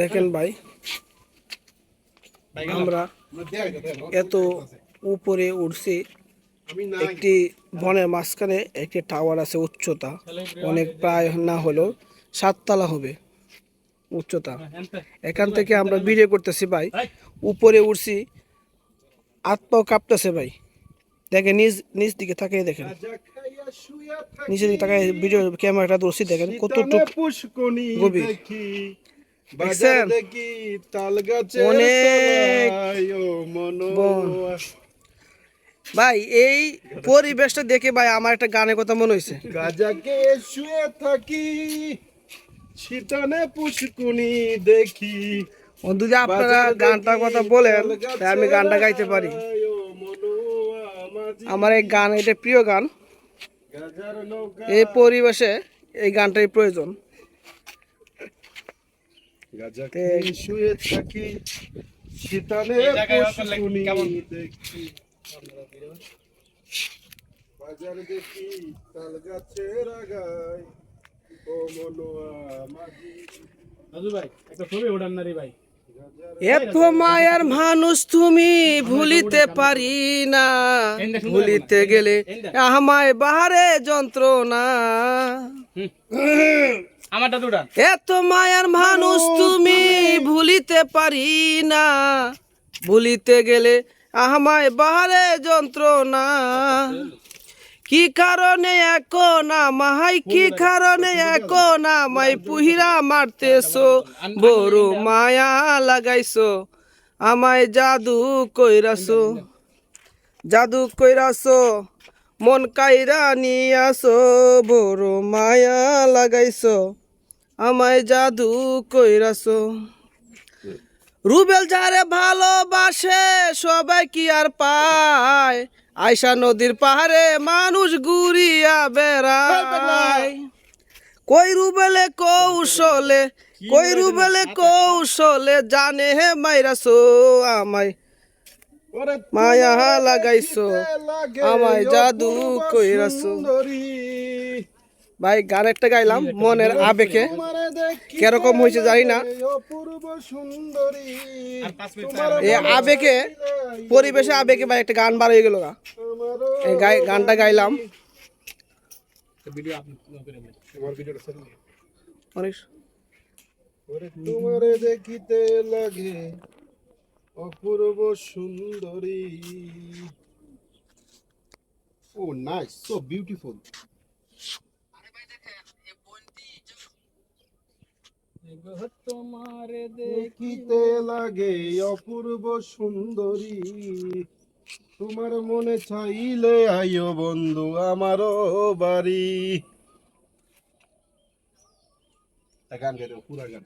দেখেন ভাই আমরা এত উপরে উঠছি একটি বনের মাঝখানে একটি টাওয়ার আছে উচ্চতা অনেক প্রায় না হলেও সাততলা হবে উচ্চতা। এখান থেকে আমরা ভিডিও করতেছি ভাই উপরে উঠছি হাত পাও কাঁপতেছে ভাই। দেখেন নিজ নিজ দিকে তাকিয়ে দেখেন। নিচের দিকে তাকায় ভিডিও ক্যামেরাটা ধরছি দেখেন কতটুকু গভীর। বাজার দেখি তাল গাছে অনেক ভাই এই পরিবেশটা দেখে ভাই আমার একটা গানের কথা মনে হয়েছে। গাজাকে শুয়ে থাকি ছিটানে পুষ্কুনি দেখি। যদি আপনারা গানটার কথা বলেন তাই আমি গানটা গাইতে পারি। আমার এই গান এটা প্রিয় গান। এই পরিবেশে এই গানটাই প্রয়োজন। গাজাকে শুয়ে থাকি দেখি। বাজার দেখি তাল আগায় ও মনোয়া মাঝি দাদু ভাই একটা ছবি ওঠান না রে ভাই। এত মায়ার মানুষ তুমি ভুলিতে পারি না। ভুলিতে গেলে আমায় বাহারে যন্ত্রণা। আমার দাদু এত মায়ার মানুষ তুমি ভুলিতে পারি না। ভুলিতে গেলে আমায় বাহারে যন্ত্রণা। কি কারণে এখন আমায় কি কারণে এখন আমায় পুহিরা মারতেছো। বড় মায়া লাগাইছো, আমায় জাদু কইরাছো। জাদু কইরাছো, মন কাইরা নিয়াছো বড় মায়া লাগাইছো আমায় জাদু কইরাছো। রুবেল যারে ভালোবাসে সবাই কি আর পায়? আয়সা নদীর পাহাড়ে মানুষ ঘুরিয়া বেড়ায়। কই রুবেলে কৌশলে কই রুবেলে কৌশলে জানে হে মাইরাছো আমায়। মায়া লাগাইছো আমায় জাদু কইরাছো। সুন্দরী। ভাই গান একটা গাইলাম মনের আবেগে। কীরকম হয়েছে জানি না। এই আবেগে পরিবেশে আবেগে ভাই একটা গান বার হয়ে গেল এই গাই- গানটা গাইলাম। তোমারে দেখিতে লাগে অপূর্ব সুন্দরী। ও নাইস সো বিউটিফুল তোমার দেখিতে লাগে অপূর্ব সুন্দরী। তোমার মনে চাইলে আইও বন্ধু আমারও বাড়ি। গান গাইতে পুরা গান।